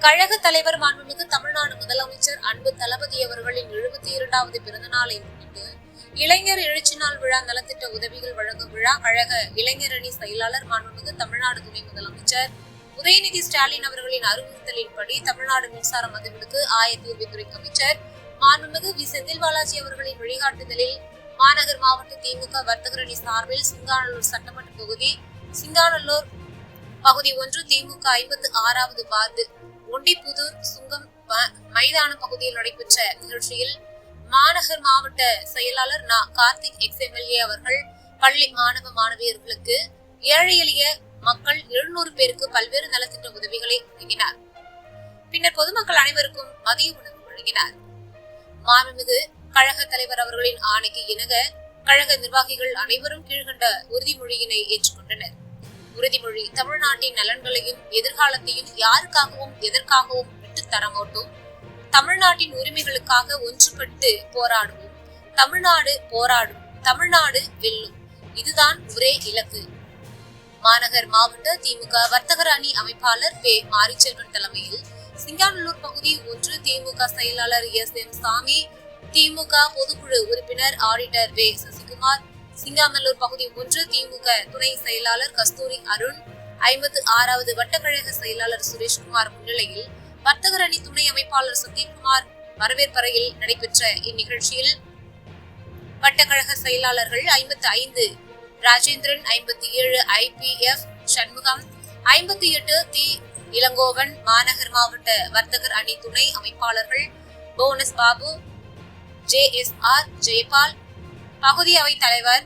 கழக தலைவர் மாண்புமிகு தமிழ்நாடு முதலமைச்சர் அன்பு தளபதி அவர்களின் எழுபத்தி இரண்டாவது பிறந்த நாளை முன்னிட்டு இளைஞர் எழுச்சி நாள் விழா நலத்திட்ட உதவிகள் வழங்கும் விழா கழக இளைஞரணி செயலாளர் மாண்புமிகு தமிழ்நாடு துணை முதலமைச்சர் உதயநிதி ஸ்டாலின் அவர்களின் அறிவுறுத்தலின்படி தமிழ்நாடு மின்சார மதுவிலக்கு ஆயத்தீர்வுத்துறை அமைச்சர் மாண்புமிகு வி. செந்தில் பாலாஜி அவர்களின் வழிகாட்டுதலில் மாநகர் மாவட்ட திமுக வர்த்தகரணி சார்பில் சிங்காநல்லூர் சட்டமன்ற தொகுதி சிங்காநல்லூர் பகுதி ஒன்று திமுக ஐம்பத்து ஆறாவது வார்டு ஒண்டிப்புதூர் சுங்கம் மைதான பகுதியில் நடைபெற்ற நிகழ்ச்சியில் மாநகர் மாவட்ட செயலாளர் நா கார்த்திக் எக்ஸ்எம்எல்ஏ அவர்கள் பள்ளி மாணவ மாணவியர்களுக்கு ஏழை எளிய மக்கள் எழுநூறு பேருக்கு பல்வேறு நலத்திட்ட உதவிகளை வழங்கினார். பின்னர் பொதுமக்கள் அனைவருக்கும் மதிய உணவு வழங்கினார். மாண்புமிகு கழக தலைவர் அவர்களின் ஆணைக்கு இணங்க கழக நிர்வாகிகள் அனைவரும் கீழ்கண்ட உறுதிமொழியினை ஏற்றுக்கொண்டனர். உறுதிமொழி. தமிழ்நாட்டின் நலன்களையும் எதிர்காலத்தையும் யாருக்காகவும் எதற்காகவும் விட்டு தரமாட்டோம். தமிழ்நாட்டின் உரிமைகளுக்காக ஒன்றுபட்டு போராடுவோம். தமிழ்நாடு போராடும். தமிழ்நாடு வெல்லும். இதுதான் ஒரே இலக்கு. மாநகர் மாவட்ட திமுக வர்த்தகர் அணி அமைப்பாளர் பே. மாரிச்செல்வன் தலைமையில் சிங்காநல்லூர் பகுதி ஒன்று திமுக செயலாளர் எஸ். எம். சாமி திமுக பொதுக்குழு உறுப்பினர் ஆடிட்டர் வே சசிகுமார் சிங்காநல்லூர் பகுதி ஒன்று திமுக துணை செயலாளர் கஸ்தூரி அருண் ஐம்பத்து ஆறாவது வட்டக்கழக செயலாளர் சுரேஷ்குமார் முன்னிலையில் வர்த்தகர் அணி துணை அமைப்பாளர் சத்யகுமார் வரவேற்பறையில் நடைபெற்ற இந்நிகழ்ச்சியில் வட்டக்கழக செயலாளர்கள் ஐம்பத்தி ஐந்து ராஜேந்திரன் ஐம்பத்தி ஏழு ஐ பி எஃப் சண்முகம் ஐம்பத்தி எட்டு தி இளங்கோவன் மாநகர் மாவட்ட வர்த்தகர் அணி துணை அமைப்பாளர்கள் bonus Babu J S R Jayapal பகுதி அவை தலைவர்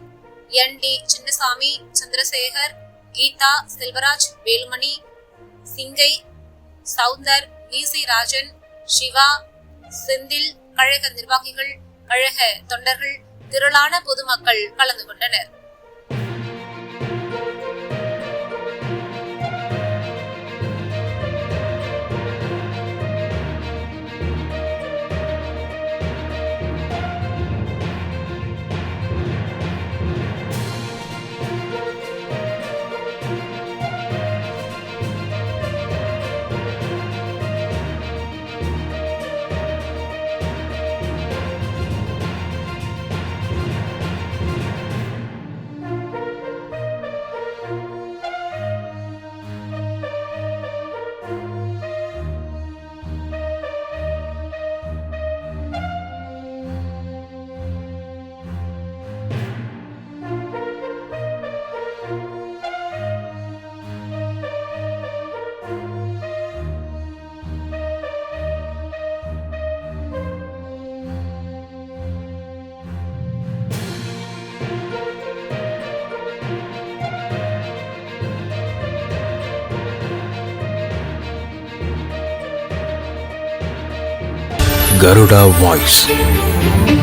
என் டி சின்னசாமி சந்திரசேகர் கீதா செல்வராஜ் வேலுமணி சிங்கை சவுந்தர் ஈசி ராஜன் சிவா செந்தில் கழக நிர்வாகிகள் கழக தொண்டர்கள் திரளான பொதுமக்கள் கலந்து கொண்டனர். Garuda Voice